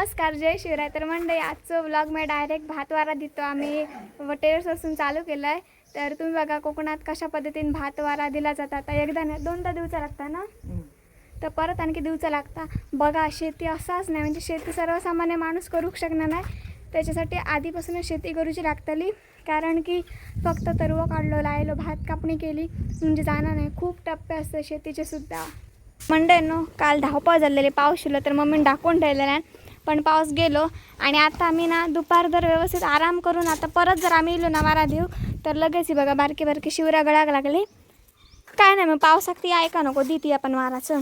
नमस्कार जय शिवराय तर मंडळी आजचं व्लॉग मी डायरेक्ट भातवारा देतो. आम्ही टेरेसपासून चालू केलं आहे तर तुम्ही बघा कोकणात कशा पद्धतीने भातवारा दिला जातात. आता एकदा नाही दोनदा दिवसा लागता ना? तर परत आणखी दिवसा लागता. बघा शेती असाच नाही. म्हणजे शेती सर्वसामान्य माणूस करू शकणार नाही. त्याच्यासाठी आधीपासूनच शेती करूची लागतली. कारण की फक्त तरव काढलो लायलो भात कापणी केली. म्हणजे जाणार नाही. खूप टप्पे असतात शेतीचे सुद्धा. मंडळींनो काल धावपळ झालेली पाऊस शिरलं तर मम्मीने टाकून ठेवलेला आहे. पण पाऊस गेलो आणि आता आम्ही ना दुपार जर व्यवस्थित आराम करून आता परत जर आम्ही येलो ना वारा देऊ तर लगेच ही बघा बारकी बारकी शिवरा गळाग लागली. काय नाही मग पावसात ती ऐका नको देते आपण वाराचं.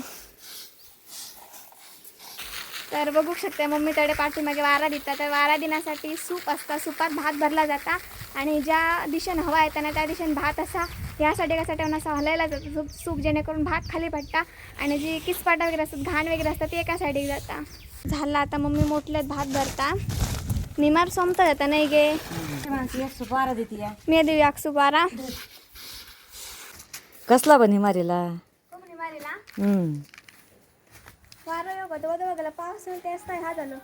तर बघू शकते मम्मी तडे पाठीमागे वारा देतात तर वारा देण्यासाठी सूप असतं सुपात भात भरला जाता. आणि ज्या दिशेनं हवा येतं ना त्या दिशेनं भात असा ह्यासाठी कसा ठेवून असा हलायला जातो? सूप सूप जेणेकरून भात खाली पडता. आणि जी किसपाटा वगैरे असतात घाण वगैरे असतात ते एका साईडीक जाता? झालं आता मम्मी मोठल्यात भात भरता. निमार सोमता जाता नाही गे? सुपारा देते मी देऊ एक सुपारा. कसला हम्म. वारं होतं बघा बघा पाऊस ते असता हा झालं.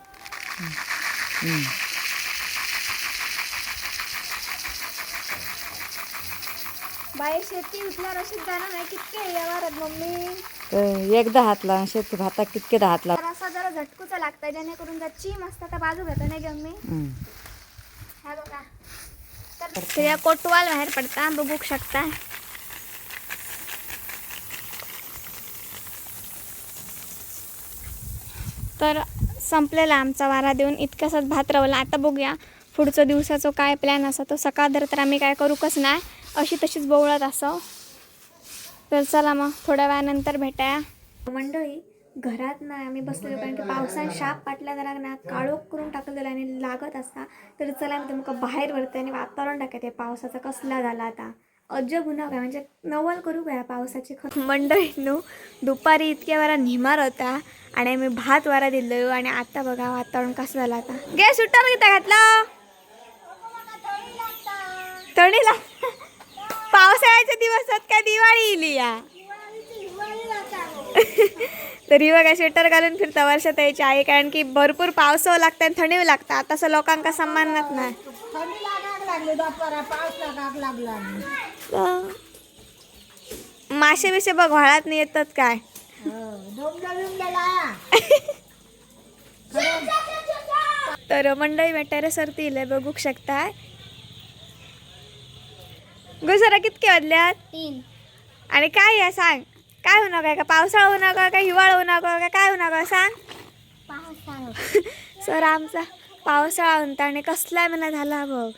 बाहेर शेती उठल्यावर अशीच जाणार नाही कितके या वारात मम्मी. तर एकदा हातला शेती भाता कितकेदा हातला? झटकूचा लागतं जेणेकरून जर चीम असता. तर बाजू घेतो नाही घेऊन मी. हा बघा. तर या कोटवाल बाहेर पडता बघू शकता. तर संपलेला आमचा वारा देऊन इतकासाच भात रवला. आता बघूया पुढचं दिवसाचं काय प्लॅन असा तो. सकाळ दर तर आम्ही काय करूकच नाही अशी तशीच बोवळत असं. तर चला मग थोड्या वेळानंतर भेटाया. मंडळी घरात नाही आम्ही बसलेलो कारण की पावसान शाप पाटल्या जरा ना काळोख करून टाकलेला आणि लागत असता तर चला मी तुमका बाहेर वरते आणि वातावरण टाकते पावसाचा कसला झाला आता? अजब उन्हा काय म्हणजे नवल करू काय पावसाची ख मंडळींनो दुपारी इतक्या वेळा निमार होता आणि आम्ही भात वारा दिलो आणि आता बघा वातावरण कसं झालं आता. गे सुट्टा किती घातला. तळीला पावसाळ्याच्या दिवसात काय दिवाळी इली या. तरी बघा स्वेटर घालून फिरता वर्षात यायची आहे कारण की भरपूर पावसावं लागतं आणि थंडी लागतं आता असं लोकांका सन्मानत नाही. मासे बिसे बघ व्हाळात नाही येतात काय? तर मंडळी मी टेरेसवरती इले बघू शकता. गुजरा कितके वाजल्यात? तीन. आणि काय आहे सांग? काय होणार काय का पावसाळा होणार का काय हिवाळा होणार का काय होणार का सांग. पावसाळा. सर आमचा पावसाळा होता आणि कसला महिना झाला बघ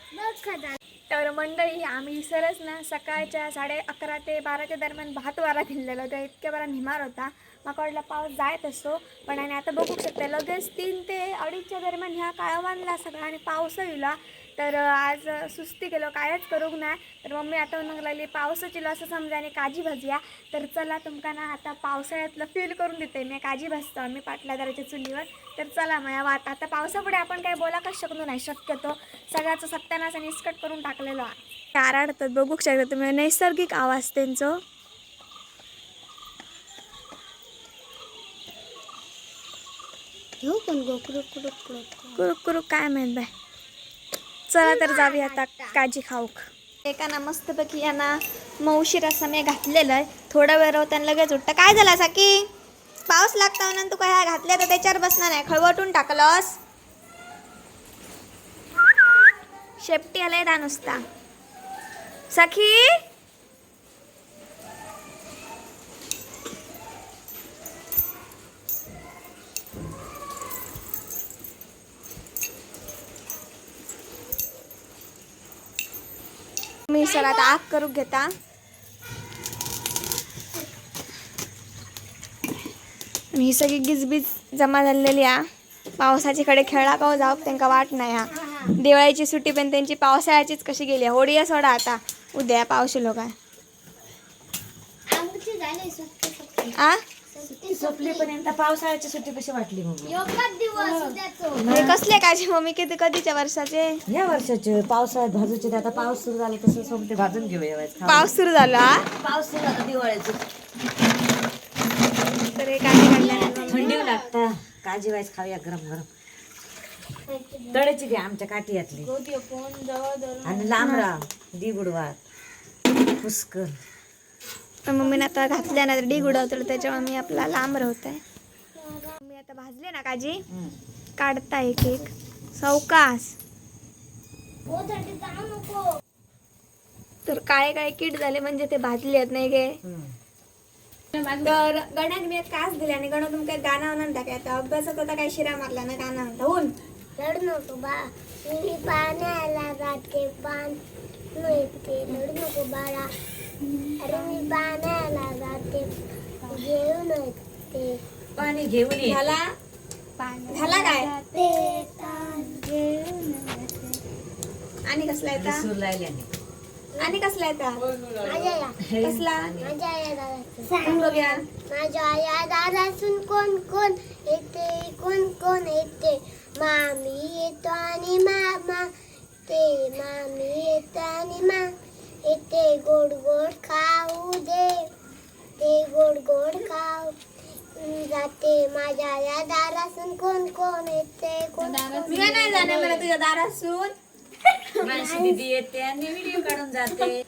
तर मंडळी आम्ही सरच ना सकाळच्या साडे अकरा ते बाराच्या दरम्यान भात वारा दिलेला होता. इतक्या बरा निमार होता. माका वाटला पाऊस जायत असतो पण आणि आता बघू शकता लगेच तीन ते अडीचच्या दरम्यान ह्या काळा बांधला सगळा आणि पाऊस येला तर आज सुस्ती केलो कायच करूक नाही तर मम्मी आता म्हणून लागली पावसाची असं समजा आणि काजी भाजूया तर चला तुमका ना आता पावसाळ्यातलं फील करून देते मी. काजी भाजतो आम्ही पाटलादाराच्या चुलीवर. तर चला मग वाट आता पावसापुढे आपण काय बोला का शकलो नाही? शक्यतो सगळ्याचं सत्यानाश आणि इस्कट करून टाकलेलो आहे काराडतात बघू शकता तुम्ही. नैसर्गिक आवाज त्यांचं. घेऊ पण गो कुरुक कुरुक कुरुक कुरुक कुरुक काय माहीत बाय चला तर जाऊया आता काजी खाऊक. एका ना मस्तपैकी यांना मौशी रसा मी घातलेलं आहे. थोडा वेळ राहू त्यांना लगेच उठतं. काय झालं असा की? पाऊस लागता म्हणून तू काय ह्या घातल्या तर त्याच्यावर बसणार नाही. खळवटून टाकलंस. शेपटी आलाय दा नुसता. सखी! मी सर आता आग करूक घेता ही. सगळी गिजबीज जमा झालेली हा. पावसाची कडे खेळला का जाऊक त्यांका वाट नाही हा. दिवाळीची सुट्टी पण त्यांची पावसाळ्याचीच कशी गेली होडी आहे सोडा आता. उद्या पावशी लोक आहे सुट्टी सुट्टी. आ? यंदा पावसाळ्याची सुट्टी कशी वाटली मग? योगाच दिवस उद्याचं. हे. कसले काजी मम्मी किती कधीच्या वर्षाचे? या वर्षाचे पावसाळ्यात भाजूचे. आता पाऊस सुरू झाला तसं सोबते भाजून घेऊया यावेळेस. खाऊ. पाऊस सुरू झाला? पाऊस सुरू झाला दिवाळीचं. तर हे काजी काढल्यानंतर थंडी लागता. काजी वाईस खाऊया गरम गरम. तळेची घ्या आमच्या काठीयातली. आणि लांबरा दी गुडवार पुष्कर पण मम्मीने आता घातल्या ना डी उडवतो त्याच्यामुळे मी आपला लांब राहत आहे मी आता भाजले ना काजी? काढता एक एक. सवकास तर काळे काळे किट झाले म्हणजे ते भाजले आहेत नाही गे? तर गण्याक मी कास दिले आणि गण तुमका गाणं म्हणून टाकायचं अभ्यासात होता काही शिरा मारला ना गाणं म्हणता होऊन. रड नको बा. मी पाण्याला जाते पान येते रड नको बाळा. अरे मी पाण्याला जाते घेऊन येते पाणी घेऊन ये. झाला? झाला काय? आणि कसला येता आणि कसला येता कसला? सांग बघूया माझ्या या दादासून कोण कोण येते? कोण कोण येते? मामी येतो आणि मामा. ते मामी येतो आणि मा येते गोड गोड खाऊ दे ते गोड गोड खाऊ. जाते माझ्या या दारासून कोण कोण येते? कोण कोण मी काय नाही जाणार मला तुझ्या दारासून मानसी दिदी येते आणि व्हिडिओ काढून जाते.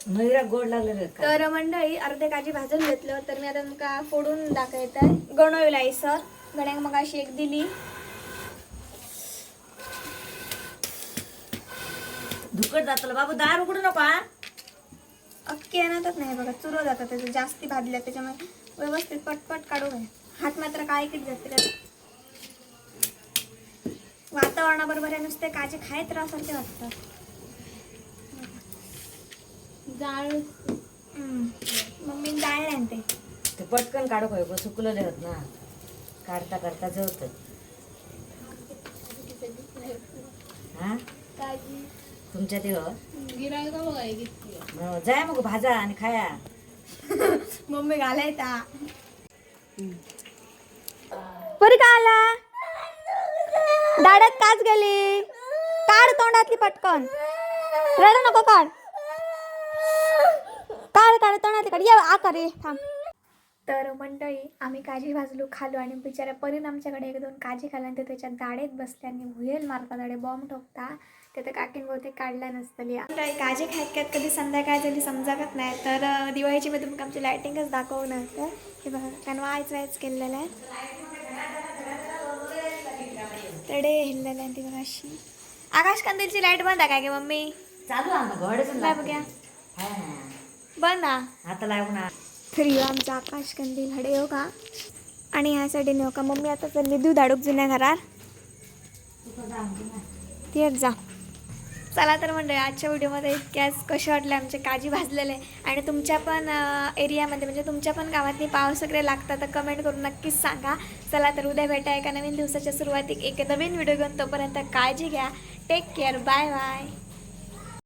मयुरा गोड लागले का? तर मंडळी अर्धे काजी भाजून घेतलं तर मी आता तुमका फोडून दाखवत. आहे गणवला सर. गण्याक मग अशी एक दिली. जातलं. बाबू दार उघडू नको हा. अख्खी आणतच नाही बघा चुरो जातात त्याचं जास्ती भाजल्या त्याच्यामुळे व्यवस्थित पटपट काढू घ्या हात मात्र काय किट जाते त्यात? वातावरणाबरोबर आहे नुसते काजे खायत राहसारखे वाटतं जाळ. मम्मी डाळ आणते. ते पटकन काढू काय सुकलेले होत ना. काढता काढता जवत हा? तुमच्या ते हो हो, जाय मग भाजा आणि खाया. मम्मी घालायचा बरी का आला? दाड्यात काच गेली. काढ तोंडातली पटकन. रड नको काढ. काढ काढ तोंडातली काढ. ये आकार थांब. तर मंडळी आम्ही काजी भाजलो खालो आणि बिचाऱ्या परीन आमच्याकडे एक दोन काजी खाल्ल्या आणि ते त्याच्या दाडेत बसल्या आणि भुयेल मारता दाडे बॉम्ब ठोकता. ते तर काकीन बहुतेक काढल्या नसतली मंडळी काजी खायत कधी संध्याकाळ झाली समजागत नाही. तर दिवाळीची मी तुमका आमची लायटिंगच दाखवणार तर हे बघा कारण वायच वायच केलेलं आहे. तडे हिललेलं आहे ती बघा अशी आकाश कंदीलची लाइट बंद आहे काय गे मम्मी? चालू आहे बघ्या बंद आता लागून आ. तर ह्यो आमचा आकाश कंदील हडे हो का? आणि ह्यासाठी नेऊ का? मम्मी आता चालली दूध हाडूक जुन्या घरात तेच जा. चला तर मंडळी आजच्या व्हिडिओमध्ये इतक्याच. कसे वाटले आमचे? काजी भाजलेले. आणि तुमच्या पण एरियामध्ये म्हणजे तुमच्या पण गावातली पाऊस वगैरे लागतात तर कमेंट करून नक्कीच सांगा. चला तर उद्या भेटा एका नवीन दिवसाच्या सुरुवातीक. एक नवीन व्हिडिओ घेऊन तोपर्यंत काळजी घ्या. Take care bye bye